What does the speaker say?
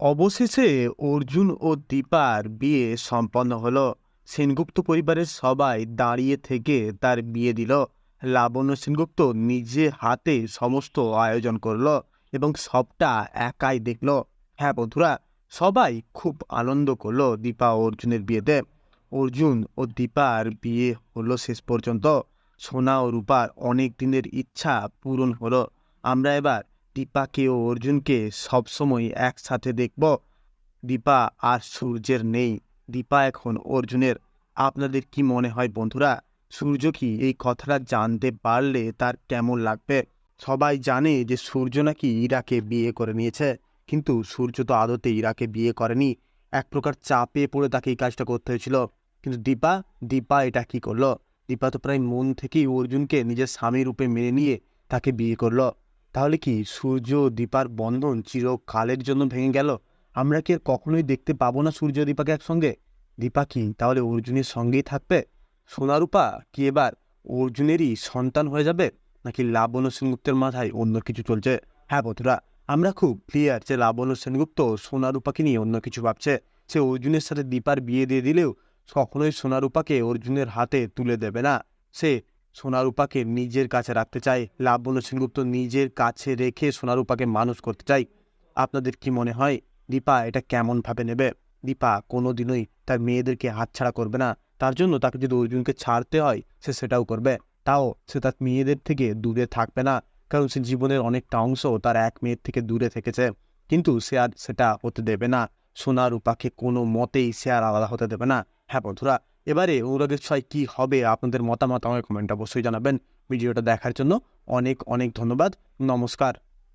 অবশেষে অর্জুন ও দীপার বিয়ে সম্পন্ন হলো। সেনগুপ্ত পরিবারের সবাই দাঁড়িয়ে থেকে তার বিয়ে দিল। লাবণ্য সেনগুপ্ত নিজে হাতে সমস্ত আয়োজন করল এবং সবটা একাই দেখল। হ্যাঁ বন্ধুরা, সবাই খুব আনন্দ করল দীপা অর্জুনের বিয়েতে। অর্জুন ও দীপার বিয়ে হলো শেষ পর্যন্ত। সোনা ও রূপার অনেক দিনের ইচ্ছা পূরণ হলো। আমরা এবার দীপাকে ও অর্জুনকে সবসময় একসাথে দেখব। দীপা আর সূর্যের নেই। দীপা এখন অর্জুনের। আপনাদের কি মনে হয় বন্ধুরা? সূর্য কি এই কথাটা জানতে পারলে তার কেমন লাগবে? সবাই জানে যে সূর্য নাকি ইরাকে বিয়ে করে নিয়েছে। কিন্তু সূর্য তো আদতে ইরাকে বিয়ে করেনি। এক প্রকার চাপে পড়ে তাকে এই কাজটা করতে হয়েছিল। কিন্তু দীপা দীপা এটা কি করল? দীপা তো প্রায় মন থেকেই অর্জুনকে নিজের স্বামী রূপে মেনে নিয়ে তাকে বিয়ে করল। তাহলে কি সূর্য দীপার বন্ধন চিরকালের জন্য ভেঙে গেল? আমরা কি আর কখনোই দেখতে পাবো না সূর্য দীপাকে একসঙ্গে? দীপা কি তাহলে অর্জুনের সঙ্গেই থাকবে? সোনারূপা কি এবার অর্জুনেরই সন্তান হয়ে যাবে? নাকি লাবণ্য সেনগুপ্তের মাথায় অন্য কিছু চলছে? হ্যাঁ বন্ধুরা, আমরা খুব ক্লিয়ার যে লাবণ্য সেনগুপ্ত সোনারূপাকে নিয়ে অন্য কিছু ভাবছে। সে অর্জুনের সাথে দীপার বিয়ে দিয়ে দিলেও কখনোই সোনারূপাকে অর্জুনের হাতে তুলে দেবে না। সে সোনারূপাকে নিজের কাছে রাখতে চায়। লাবণ্য সেনগুপ্ত, নিজের কাছে রেখে সোনারূপাকে মানুষ করতে চায় আপনাদের কি মনে হয়, দীপা এটা কেমনভাবে নেবে? দীপা কোনোদিনই তার মেয়েদেরকে হাতছাড়া করবে না। তার জন্য তাকে যদি অর্জুনকে ছাড়তে হয়, সে সেটাও করবে। তাও সে তার মেয়েদের থেকে দূরে থাকবে না, কারণ সে জীবনের অনেকটা অংশ তার এক মেয়ের থেকে দূরে থেকেছে। কিন্তু সে আর সেটা হতে দেবে না। সোনা রূপাকে কোনো মতেই সে আর আলাদা হতে দেবে না। হ্যাঁ বন্ধুরা এবারে অনুরাগের ছয় কী হবে? আপনাদের মতামত আমাকে কমেন্ট অবশ্যই জানাবেন। ভিডিওটা দেখার জন্য অনেক অনেক ধন্যবাদ। নমস্কার।